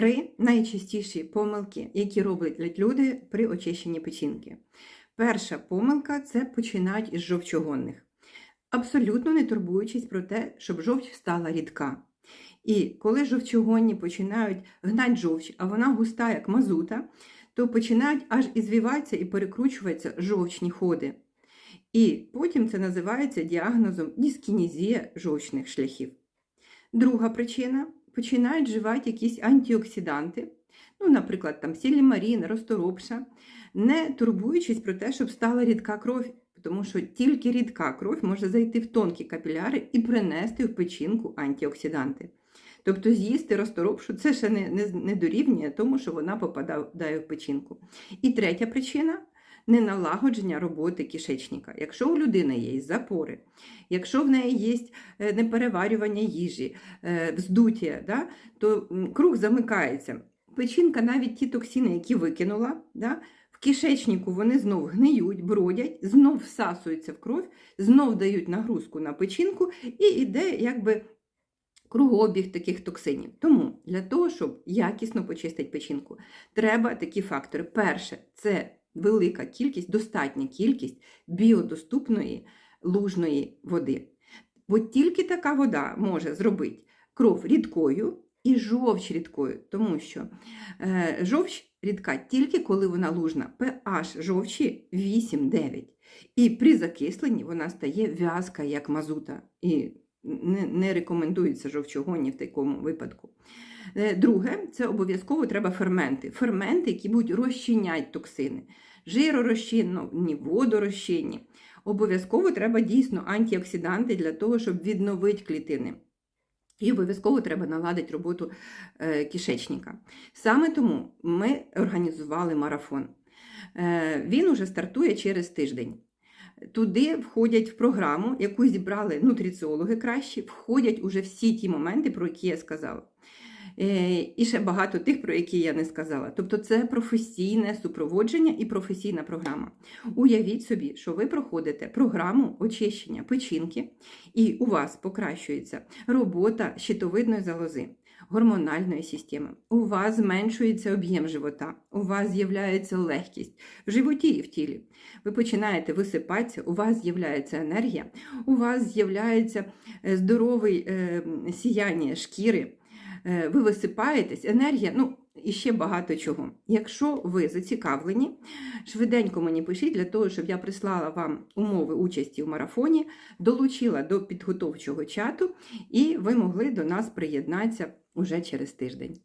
Три найчастіші помилки, які роблять люди при очищенні печінки. Перша помилка це починають із жовчогонних, абсолютно не турбуючись про те, щоб жовч стала рідка. І коли жовчогонні починають гнати жовч, а вона густа, як мазута, то починають аж і звіватися і перекручуватися жовчні ходи. І потім це називається діагнозом дискінезія жовчних шляхів. Друга причина починають вживати якісь антиоксиданти, ну, наприклад, там сілімарін, розторопша, не турбуючись про те, щоб стала рідка кров, тому що тільки рідка кров може зайти в тонкі капіляри і принести в печінку антиоксиданти. Тобто з'їсти розторопшу це ще не, не, не дорівнює тому, що вона попадає в печінку. І третя причина неналагодження роботи кишечника. Якщо у людини є запори, якщо в неї є е, непереварювання їжі, е, вздуття, да, то круг замикається. Печінка навіть ті токсини, які викинула, да, в кишечнику вони знов гниють, бродять, знов всасуються в кров, знов дають нагрузку на печінку і йде якби кругообіг таких токсинів. Тому для того, щоб якісно почистити печінку, треба такі фактори. Перше, це велика кількість, достатня кількість біодоступної лужної води. Бо тільки така вода може зробити кров рідкою і жовч рідкою, тому що е, жовч рідка тільки коли вона лужна. pH жовчі 8-9. І при закисленні вона стає в'язка, як мазута. І не, не рекомендується жовчогонні в такому випадку. Е, Друге, це обов'язково треба ферменти. Ферменти, які будуть розчиняти токсини. Жиророзчинні, водорозчинні. Обов'язково треба дійсно антиоксиданти для того, щоб відновити клітини. І обов'язково треба наладити роботу е, кишечника. Саме тому ми організували марафон. Е, він уже стартує через тиждень. Туди входять в програму, яку зібрали нутриціологи кращі, входять уже всі ті моменти, про які я сказала. Е, І ще багато тих, про які я не сказала. Тобто це професійне супроводження і професійна програма. Уявіть собі, що ви проходите програму очищення печінки, і у вас покращується робота щитовидної залози. Гормональної системи. У вас зменшується об'єм живота, у вас з'являється легкість в животі і в тілі. Ви починаєте висипатися, у вас з'являється енергія, у вас з'являється е, здоровий е, сіяння шкіри, ви висипаєтесь, енергія, ну і ще багато чого. Якщо ви зацікавлені, швиденько мені пишіть для того, щоб я прислала вам умови участі в марафоні, долучила до підготовчого чату, і ви могли до нас приєднатися уже через тиждень.